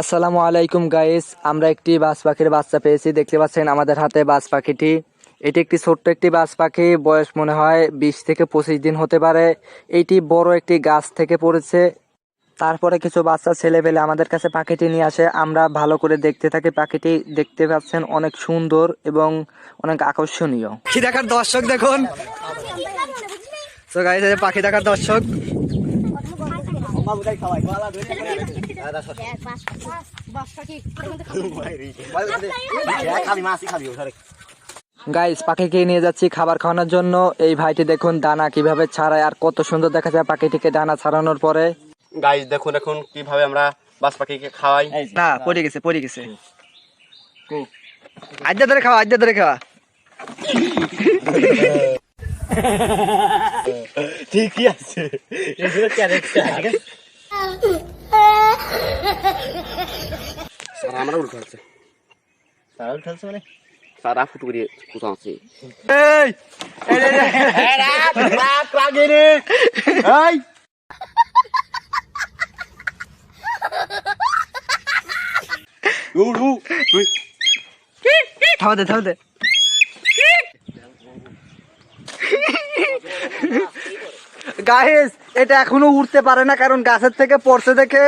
আসসালামু আলাইকুম গাইস আমরা একটি বাজ পাখির বাচ্চা পেয়েছি। দেখতে পাচ্ছেন আমাদের হাতে বাজ পাখিটি। এটি একটি ছোট্ট একটি বাজ পাখি। বয়স মনে হয় বিশ থেকে পঁচিশ দিন হতে পারে। এটি বড় একটি গাছ থেকে পড়েছে। তারপরে কিছু বাচ্চা ছেলে পেলে আমাদের কাছে পাখিটি নিয়ে আসে। আমরা ভালো করে দেখতে থাকি। পাখিটি দেখতে পাচ্ছেন অনেক সুন্দর এবং অনেক আকর্ষণীয়। পাখি দেখার দর্শক দেখুন। তো গাইস পাখি দেখার দর্শক। গাইস পাখিকে নিয়ে যাচ্ছি খাবার খাওয়ানোর জন্য। এই ভাইটি দেখুন দানা কীভাবে ছাড়ায় আর কত সুন্দর দেখা যায় পাখিটিকে দানা ছাড়ানোর পরে। গাইজ দেখুন এখন কীভাবে আমরা বাস পাখিকে খাওয়াই না পড়ে গেছে পড়ে গেছে আজ্জা ধরে খাওয়া আজ্জা ধরে খাওয়া ঠিকই আছে এগুলো ক্যারেক্টার সারা আমরা উল্টো আছে সারা উল্টো আছে মানে সারা ফুটু করে কোথাও আছে এই থামা দে গাইস এটা এখনও উঠতে পারে না কারণ গাছের থেকে পড়ছে দেখে